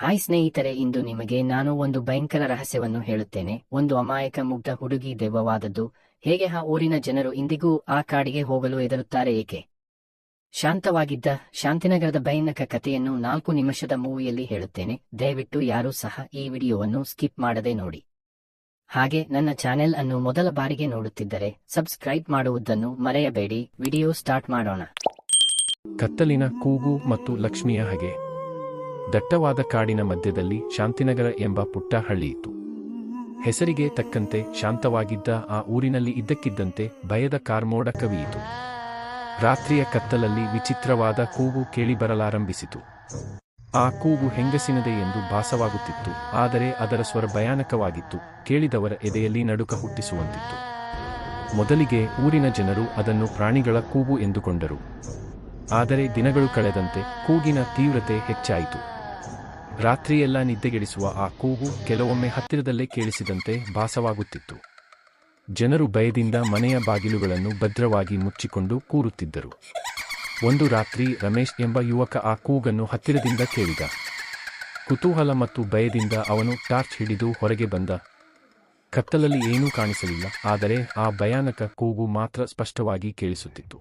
Hi ಸ್ನೇಹಿತರೆ, ಇಂದು ನಿಮಗೆ ನಾನು ಒಂದು ಭಯಂಕರ ರಹಸ್ಯವನ್ನು ಹೇಳುತ್ತೇನೆ. ಒಂದು ಅಮಾಯಕ ಮುಗ್ಧ ಹುಡುಗಿ ದೆವ್ವವಾದದ್ದು. ಹೇಗೆ ಆ ಊರಿನ ಜನರು ಇಂದಿಗೂ ಆ ಕಾಡಿಗೆ ಹೋಗಲು ಹೆದರುತ್ತಾರೆ ಏಕೆ? ಶಾಂತವಾಗಿದ್ದ ಶಾಂತಿನಗರದ ಭಯಾನಕ ಕಥೆಯನ್ನು ನಾಲ್ಕು ನಿಮಿಷದ ಮೂವಿಯಲ್ಲಿ ಹೇಳುತ್ತೇನೆ. ದಯವಿಟ್ಟು ಯಾರೂ ಸಹ ಈ ವಿಡಿಯೋವನ್ನು ಸ್ಕಿಪ್ ಮಾಡದೆ ನೋಡಿ. ಹಾಗೆ ನನ್ನ ಚಾನೆಲ್ ಅನ್ನು ಮೊದಲ ಬಾರಿಗೆ ನೋಡುತ್ತಿದ್ದರೆ ಸಬ್ಸ್ಕ್ರೈಬ್ ಮಾಡುವುದನ್ನು ಮರೆಯಬೇಡಿ. ವಿಡಿಯೋ ಸ್ಟಾರ್ಟ್ ಮಾಡೋಣ. ಕತ್ತಲಿನ ಕೂಗು ಮತ್ತು ಲಕ್ಷ್ಮಿಯ ಹಗೆ. ದಟ್ಟವಾದ ಕಾಡಿನ ಮಧ್ಯದಲ್ಲಿ ಶಾಂತಿನಗರ ಎಂಬ ಪುಟ್ಟ ಹಳ್ಳಿಯಿತು ಹೆಸರಿಗೆ ತಕ್ಕಂತೆ ಶಾಂತವಾಗಿದ್ದ ಆ ಊರಿನಲ್ಲಿ ಇದ್ದಕ್ಕಿದ್ದಂತೆ ಭಯದ ಕಾರ್ಮೋಡ ಕವಿಯಿತು. ರಾತ್ರಿಯ ಕತ್ತಲಲ್ಲಿ ವಿಚಿತ್ರವಾದ ಕೂಗು ಕೇಳಿಬರಲಾರಂಭಿಸಿತು. ಆ ಕೂಗು ಹೆಂಗಸಿನದೆ ಎಂದು ಭಾಸವಾಗುತ್ತಿತ್ತು, ಆದರೆ ಅದರ ಸ್ವರ ಭಯಾನಕವಾಗಿತ್ತು, ಕೇಳಿದವರ ಎದೆಯಲ್ಲಿ ನಡುಕ ಹುಟ್ಟಿಸುವಂತಿತ್ತು. ಮೊದಲಿಗೆ ಊರಿನ ಜನರು ಅದನ್ನು ಪ್ರಾಣಿಗಳ ಕೂಗು ಎಂದುಕೊಂಡರು. ಆದರೆ ದಿನಗಳು ಕಳೆದಂತೆ ಕೂಗಿನ ತೀವ್ರತೆ ಹೆಚ್ಚಾಯಿತು. ರಾತ್ರಿಯೆಲ್ಲ ನಿದ್ದೆಗೆಡಿಸುವ ಆ ಕೂಗು ಕೆಲವೊಮ್ಮೆ ಹತ್ತಿರದಲ್ಲೇ ಕೇಳಿಸಿದಂತೆ ಭಾಸವಾಗುತ್ತಿತ್ತು. ಜನರು ಭಯದಿಂದ ಮನೆಯ ಬಾಗಿಲುಗಳನ್ನು ಭದ್ರವಾಗಿ ಮುಚ್ಚಿಕೊಂಡು ಕೂರುತ್ತಿದ್ದರು. ಒಂದು ರಾತ್ರಿ ರಮೇಶ್ ಎಂಬ ಯುವಕ ಆ ಕೂಗನ್ನು ಹತ್ತಿರದಿಂದ ಕೇಳಿದ. ಕುತೂಹಲ ಮತ್ತು ಭಯದಿಂದ ಅವನು ಟಾರ್ಚ್ ಹಿಡಿದು ಹೊರಗೆ ಬಂದ. ಕತ್ತಲಲ್ಲಿ ಏನೂ ಕಾಣಿಸಲಿಲ್ಲ, ಆದರೆ ಆ ಭಯಾನಕ ಕೂಗು ಮಾತ್ರ ಸ್ಪಷ್ಟವಾಗಿ ಕೇಳಿಸುತ್ತಿತ್ತು.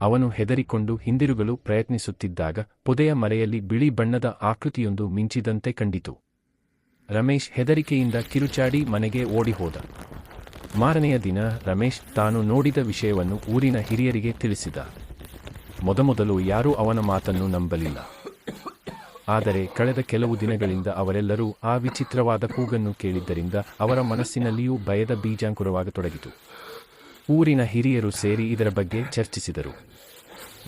ಅವನು ಹೆದರಿಕೊಂಡು ಹಿಂದಿರುಗಲು ಪ್ರಯತ್ನಿಸುತ್ತಿದ್ದಾಗ ಪೊದೆಯ ಮರೆಯಲ್ಲಿ ಬಿಳಿ ಬಣ್ಣದ ಆಕೃತಿಯೊಂದು ಮಿಂಚಿದಂತೆ ಕಂಡಿತು. ರಮೇಶ್ ಹೆದರಿಕೆಯಿಂದ ಕಿರುಚಾಡಿ ಮನೆಗೆ ಓಡಿಹೋದ. ಮಾರನೆಯ ದಿನ ರಮೇಶ್ ತಾನು ನೋಡಿದ ವಿಷಯವನ್ನು ಊರಿನ ಹಿರಿಯರಿಗೆ ತಿಳಿಸಿದ. ಮೊದಮೊದಲು ಯಾರೂ ಅವನ ಮಾತನ್ನು ನಂಬಲಿಲ್ಲ. ಆದರೆ ಕಳೆದ ಕೆಲವು ದಿನಗಳಿಂದ ಅವರೆಲ್ಲರೂ ಆ ವಿಚಿತ್ರವಾದ ಕೂಗನ್ನು ಕೇಳಿದ್ದರಿಂದ ಅವರ ಮನಸ್ಸಿನಲ್ಲಿಯೂ ಭಯದ ಬೀಜಾಂಕುರವಾಗತೊಡಗಿತು. ಊರಿನ ಹಿರಿಯರು ಸೇರಿ ಇದರ ಬಗ್ಗೆ ಚರ್ಚಿಸಿದರು.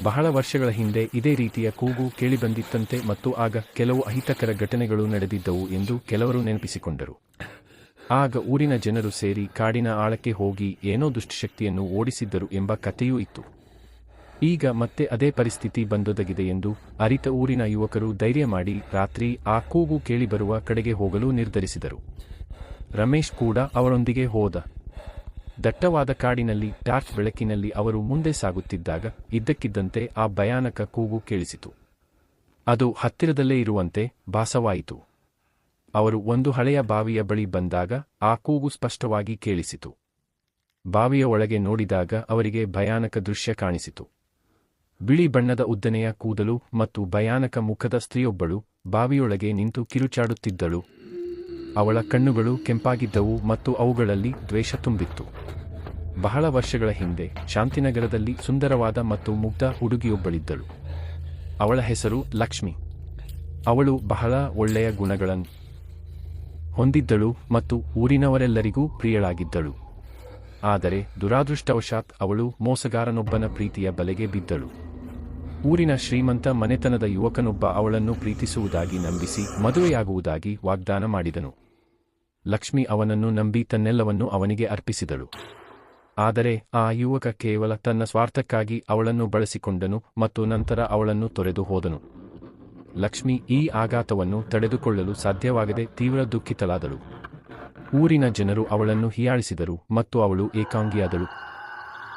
ಬಹಳ ವರ್ಷಗಳ ಹಿಂದೆ ಇದೇ ರೀತಿಯ ಕೂಗು ಕೇಳಿಬಂದಿತ್ತಂತೆ ಮತ್ತು ಆಗ ಕೆಲವು ಅಹಿತಕರ ಘಟನೆಗಳು ನಡೆದಿದ್ದವು ಎಂದು ಕೆಲವರು ನೆನಪಿಸಿಕೊಂಡರು. ಆಗ ಊರಿನ ಜನರು ಸೇರಿ ಕಾಡಿನ ಆಳಕ್ಕೆ ಹೋಗಿ ಏನೋ ದುಷ್ಟಶಕ್ತಿಯನ್ನು ಓಡಿಸಿದ್ದರು ಎಂಬ ಕಥೆಯೂ ಇತ್ತು. ಈಗ ಮತ್ತೆ ಅದೇ ಪರಿಸ್ಥಿತಿ ಬಂದೊದಗಿದೆ ಎಂದು ಅರಿತ ಊರಿನ ಯುವಕರು ಧೈರ್ಯ ಮಾಡಿ ರಾತ್ರಿ ಆ ಕೂಗು ಕೇಳಿಬರುವ ಕಡೆಗೆ ಹೋಗಲು ನಿರ್ಧರಿಸಿದರು. ರಮೇಶ್ ಕೂಡ ಅವರೊಂದಿಗೆ ಹೋದ. ದಟ್ಟವಾದ ಕಾಡಿನಲ್ಲಿ, ಟಾರ್ಚ್ ಬೆಳಕಿನಲ್ಲಿ ಅವರು ಮುಂದೆ ಸಾಗುತ್ತಿದ್ದಾಗ ಇದ್ದಕ್ಕಿದ್ದಂತೆ ಆ ಭಯಾನಕ ಕೂಗು ಕೇಳಿಸಿತು. ಅದು ಹತ್ತಿರದಲ್ಲೇ ಇರುವಂತೆ ಭಾಸವಾಯಿತು. ಅವರು ಒಂದು ಹಳೆಯ ಬಾವಿಯ ಬಳಿ ಬಂದಾಗ ಆ ಕೂಗು ಸ್ಪಷ್ಟವಾಗಿ ಕೇಳಿಸಿತು. ಬಾವಿಯ ಒಳಗೆ ನೋಡಿದಾಗ ಅವರಿಗೆ ಭಯಾನಕ ದೃಶ್ಯ ಕಾಣಿಸಿತು. ಬಿಳಿ ಬಣ್ಣದ ಉದ್ದನೆಯ ಕೂದಲು ಮತ್ತು ಭಯಾನಕ ಮುಖದ ಸ್ತ್ರೀಯೊಬ್ಬಳು ಬಾವಿಯೊಳಗೆ ನಿಂತು ಕಿರುಚಾಡುತ್ತಿದ್ದಳು. ಅವಳ ಕಣ್ಣುಗಳು ಕೆಂಪಾಗಿದ್ದವು ಮತ್ತು ಅವುಗಳಲ್ಲಿ ದ್ವೇಷ ತುಂಬಿತ್ತು. ಬಹಳ ವರ್ಷಗಳ ಹಿಂದೆ ಶಾಂತಿನಗರದಲ್ಲಿ ಸುಂದರವಾದ ಮತ್ತು ಮುಗ್ಧ ಹುಡುಗಿಯೊಬ್ಬಳಿದ್ದಳು. ಅವಳ ಹೆಸರು ಲಕ್ಷ್ಮಿ. ಅವಳು ಬಹಳ ಒಳ್ಳೆಯ ಗುಣಗಳನ್ನು ಹೊಂದಿದ್ದಳು ಮತ್ತು ಊರಿನವರೆಲ್ಲರಿಗೂ ಪ್ರಿಯಳಾಗಿದ್ದಳು. ಆದರೆ ದುರಾದೃಷ್ಟವಶಾತ್ ಅವಳು ಮೋಸಗಾರನೊಬ್ಬನ ಪ್ರೀತಿಯ ಬಲೆಗೆ ಬಿದ್ದಳು. ಊರಿನ ಶ್ರೀಮಂತ ಮನೆತನದ ಯುವಕನೊಬ್ಬ ಅವಳನ್ನು ಪ್ರೀತಿಸುವುದಾಗಿ ನಂಬಿಸಿ ಮದುವೆಯಾಗುವುದಾಗಿ ವಾಗ್ದಾನ ಮಾಡಿದನು. ಲಕ್ಷ್ಮಿ ಅವನನ್ನು ನಂಬಿ ತನ್ನೆಲ್ಲವನ್ನು ಅವನಿಗೆ ಅರ್ಪಿಸಿದಳು. ಆದರೆ ಆ ಯುವಕ ಕೇವಲ ತನ್ನ ಸ್ವಾರ್ಥಕ್ಕಾಗಿ ಅವಳನ್ನು ಬಳಸಿಕೊಂಡನು ಮತ್ತು ನಂತರ ಅವಳನ್ನು ತೊರೆದು ಹೋದನು. ಲಕ್ಷ್ಮಿ ಈ ಆಘಾತವನ್ನು ತಡೆದುಕೊಳ್ಳಲು ಸಾಧ್ಯವಾಗದೆ ತೀವ್ರ ದುಃಖಿತಳಾದಳು. ಊರಿನ ಜನರು ಅವಳನ್ನು ಹೀಯಾಳಿಸಿದರು ಮತ್ತು ಅವಳು ಏಕಾಂಗಿಯಾದಳು.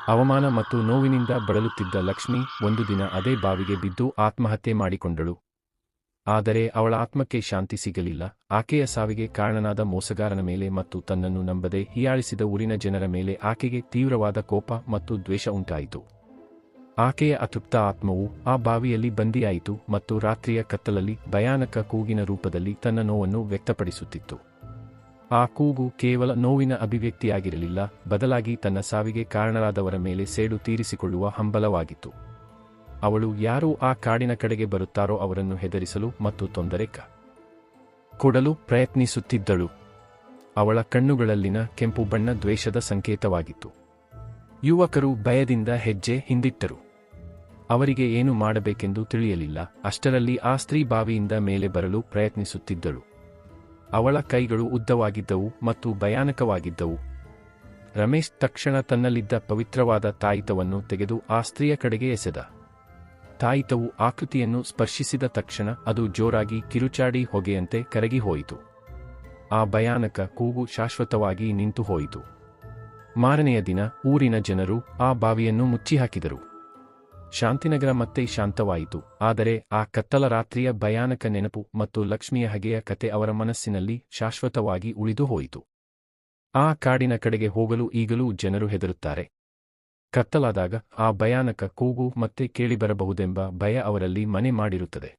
ಅವಮಾನ ಮತ್ತು ನೋವಿನಿಂದ ಬಳಲುತ್ತಿದ್ದ ಲಕ್ಷ್ಮಿ ಒಂದು ದಿನ ಅದೇ ಬಾವಿಗೆ ಬಿದ್ದು ಆತ್ಮಹತ್ಯೆ ಮಾಡಿಕೊಂಡಳು. ಆದರೆ ಅವಳ ಆತ್ಮಕ್ಕೆ ಶಾಂತಿ ಸಿಗಲಿಲ್ಲ. ಆಕೆಯ ಸಾವಿಗೆ ಕಾರಣನಾದ ಮೋಸಗಾರನ ಮೇಲೆ ಮತ್ತು ತನ್ನನ್ನು ನಂಬದೆ ಹೀಯಾಳಿಸಿದ ಊರಿನ ಜನರ ಮೇಲೆ ಆಕೆಗೆ ತೀವ್ರವಾದ ಕೋಪ ಮತ್ತು ದ್ವೇಷ ಉಂಟಾಯಿತು. ಆಕೆಯ ಅತೃಪ್ತ ಆತ್ಮವು ಆ ಬಾವಿಯಲ್ಲಿ ಬಂದಿಯಾಯಿತು ಮತ್ತು ರಾತ್ರಿಯ ಕತ್ತಲಲ್ಲಿ ಭಯಾನಕ ಕೂಗಿನ ರೂಪದಲ್ಲಿ ತನ್ನ ನೋವನ್ನು ವ್ಯಕ್ತಪಡಿಸುತ್ತಿತ್ತು. ಆ ಕೂಗು ಕೇವಲ ನೋವಿನ ಅಭಿವ್ಯಕ್ತಿಯಾಗಿರಲಿಲ್ಲ, ಬದಲಾಗಿ ತನ್ನ ಸಾವಿಗೆ ಕಾರಣರಾದವರ ಮೇಲೆ ಸೇಡು ತೀರಿಸಿಕೊಳ್ಳುವ ಹಂಬಲವಾಗಿತ್ತು. ಅವಳು ಯಾರು ಆ ಕಾಡಿನ ಕಡೆಗೆ ಬರುತ್ತಾರೋ ಅವರನ್ನು ಹೆದರಿಸಲು ಮತ್ತು ತೊಂದರೆ ಕೊಡಲು ಪ್ರಯತ್ನಿಸುತ್ತಿದ್ದಳು. ಅವಳ ಕಣ್ಣುಗಳಲ್ಲಿನ ಕೆಂಪು ಬಣ್ಣ ದ್ವೇಷದ ಸಂಕೇತವಾಗಿತ್ತು. ಯುವಕರು ಭಯದಿಂದ ಹೆಜ್ಜೆ ಹಿಂದಿಟ್ಟರು. ಅವರಿಗೆ ಏನು ಮಾಡಬೇಕೆಂದು ತಿಳಿಯಲಿಲ್ಲ. ಅಷ್ಟರಲ್ಲಿ ಆ ಸ್ತ್ರೀ ಬಾವಿಯಿಂದ ಮೇಲೆ ಬರಲು ಪ್ರಯತ್ನಿಸುತ್ತಿದ್ದಳು. ಅವಳ ಕೈಗಳು ಉದ್ದವಾಗಿದ್ದವು ಮತ್ತು ಭಯಾನಕವಾಗಿದ್ದವು. ರಮೇಶ್ ತಕ್ಷಣ ತನ್ನಲ್ಲಿದ್ದ ಪವಿತ್ರವಾದ ತಾಯಿತವನ್ನು ತೆಗೆದು ಆ ಸ್ತ್ರೀಯ ಕಡೆಗೆ ಎಸೆದ. ತಾಯಿತವು ಆಕೃತಿಯನ್ನು ಸ್ಪರ್ಶಿಸಿದ ತಕ್ಷಣ ಅದು ಜೋರಾಗಿ ಕಿರುಚಾಡಿ ಹೊಗೆಯಂತೆ ಕರಗಿ ಹೋಯಿತು. ಆ ಭಯಾನಕ ಕೂಗು ಶಾಶ್ವತವಾಗಿ ನಿಂತು ಹೋಯಿತು. ಮಾರನೆಯ ದಿನ ಊರಿನ ಜನರು ಆ ಬಾವಿಯನ್ನು ಮುಚ್ಚಿಹಾಕಿದರು. ಶಾಂತಿನಗರ ಮತ್ತೆ ಶಾಂತವಾಯಿತು, ಆದರೆ ಆ ಕತ್ತಲ ರಾತ್ರಿಯ ಭಯಾನಕ ನೆನಪು ಮತ್ತು ಲಕ್ಷ್ಮಿಯ ಹಗೆಯ ಕತೆ ಅವರ ಮನಸ್ಸಿನಲ್ಲಿ ಶಾಶ್ವತವಾಗಿ ಉಳಿದು ಹೋಯಿತು. ಆ ಕಾಡಿನ ಕಡೆಗೆ ಹೋಗಲು ಈಗಲೂ ಜನರು ಹೆದರುತ್ತಾರೆ. ಕತ್ತಲಾದಾಗ ಆ ಭಯಾನಕ ಕೂಗು ಮತ್ತೆ ಕೇಳಿಬರಬಹುದೆಂಬ ಭಯ ಅವರಲ್ಲಿ ಮನೆ ಮಾಡಿರುತ್ತದೆ.